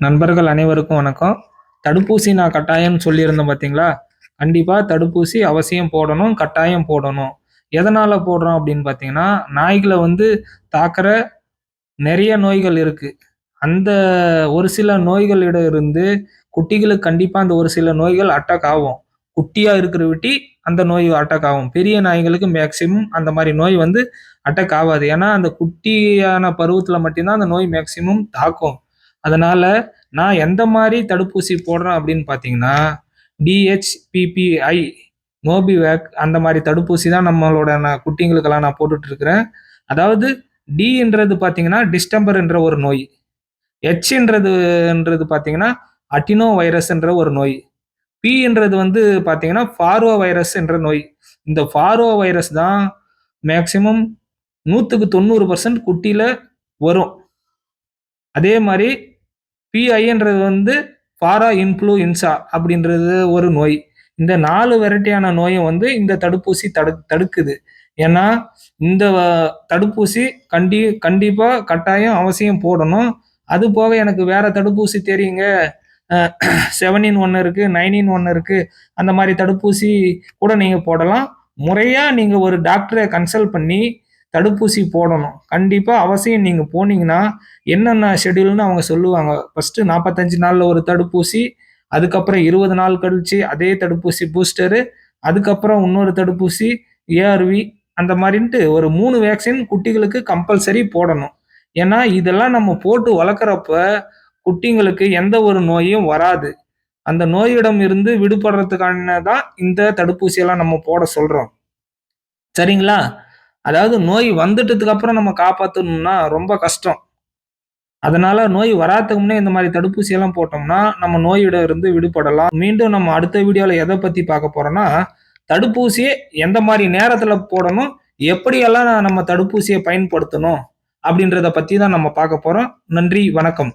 நண்பர்கள் அனைவருக்கும் வணக்கம். தடுப்பூசி நான் கட்டாயம்னு சொல்லியிருந்தேன் பார்த்தீங்களா கண்டிப்பாக தடுப்பூசி அவசியம் போடணும் கட்டாயம் போடணும். எதனால் போடுறோம் அப்படின்னு பார்த்தீங்கன்னா நாய்களை வந்து தாக்குற நிறைய நோய்கள் இருக்குது அந்த ஒரு சில நோய்களிடம் இருந்து குட்டிகளுக்கு கண்டிப்பாக அந்த ஒரு சில நோய்கள் அட்டாக் ஆகும். குட்டியாக இருக்கிற விட்டி அந்த நோய் அட்டாக் ஆகும். பெரிய நாய்களுக்கு மேக்சிமம் அந்த மாதிரி நோய் வந்து அட்டாக் ஆகாது. ஏன்னா அந்த குட்டியான பருவத்தில் மட்டும்தான் அந்த நோய் மேக்சிமம் தாக்கும். அதனால நான் எந்த மாதிரி தடுப்பூசி போடுறேன் அப்படின்னு பார்த்தீங்கன்னா டிஹெச்பிபிஐ நோபிவேக் அந்த மாதிரி தடுப்பூசி தான் நம்மளோட நான் குட்டிங்களுக்கெல்லாம் நான் போட்டுட்ருக்கிறேன் அதாவது டின்றது பார்த்தீங்கன்னா டிஸ்டம்பர் என்ற ஒரு நோய். ஹெச்ன்றதுன்றது பார்த்தீங்கன்னா அட்டினோ வைரஸ்ன்ற ஒரு நோய். பின்றது வந்து பார்த்தீங்கன்னா ஃபார்வோ வைரஸ்ன்ற நோய். இந்த ஃபார்வோ வைரஸ் தான் மேக்சிமம் நூற்றுக்கு தொண்ணூறு பர்சன்ட் குட்டியில் வரும். அதே மாதிரி பிஐன்றது வந்து பாரா இன்ஃப்ளூயன்சா அப்படின்றது ஒரு நோய். இந்த நாலு வெரைட்டியான நோயை வந்து இந்த தடுப்பூசி தடு தடுக்குது. ஏன்னா இந்த தடுப்பூசி கண்டி கண்டிப்பாக கட்டாயம் அவசியம் போடணும். அது போக எனக்கு வேற தடுப்பூசி தெரியுங்க. செவனின் ஒன்று இருக்குது நைனின் ஒன்று இருக்குது அந்த மாதிரி தடுப்பூசி கூட நீங்கள் போடலாம். முறையாக நீங்கள் ஒரு டாக்டரை கன்சல்ட் பண்ணி தடுப்பூசி போடணும். கண்டிப்பாக அவசியம் நீங்கள் போனீங்கன்னா என்னென்ன ஷெட்யூல்னு அவங்க சொல்லுவாங்க. ஃபஸ்ட்டு நாற்பத்தஞ்சு நாளில் ஒரு தடுப்பூசி அதுக்கப்புறம் இருபது நாள் கழிச்சு அதே தடுப்பூசி பூஸ்டரு அதுக்கப்புறம் இன்னொரு தடுப்பூசி ஏஆர்வி அந்த மாதிரின்ட்டு ஒரு மூணு வேக்சின் குட்டிகளுக்கு கம்பல்சரி போடணும். ஏன்னா இதெல்லாம் நம்ம போட்டு வளர்க்குறப்ப குட்டிங்களுக்கு எந்த ஒரு நோயும் வராது. அந்த நோயிடம் இருந்து விடுபடுறதுக்கான தான் இந்த தடுப்பூசியெல்லாம் நம்ம போட சொல்கிறோம் சரிங்களா? அதாவது நோய் வந்துட்டதுக்கு அப்புறம் நம்ம காப்பாற்றணும்னா ரொம்ப கஷ்டம். அதனால நோய் வராதுக்கு முன்னே இந்த மாதிரி தடுப்பூசி எல்லாம் போட்டோம்னா நம்ம நோயிட இருந்து விடுபடலாம். மீண்டும் நம்ம அடுத்த வீடியோவில் எதை பற்றி பார்க்க போறோம்னா தடுப்பூசியை எந்த மாதிரி நேரத்தில் போடணும் எப்படியெல்லாம் நம்ம தடுப்பூசியை பயன்படுத்தணும் அப்படின்றத பற்றி தான் நம்ம பார்க்க போகிறோம் நன்றி வணக்கம்.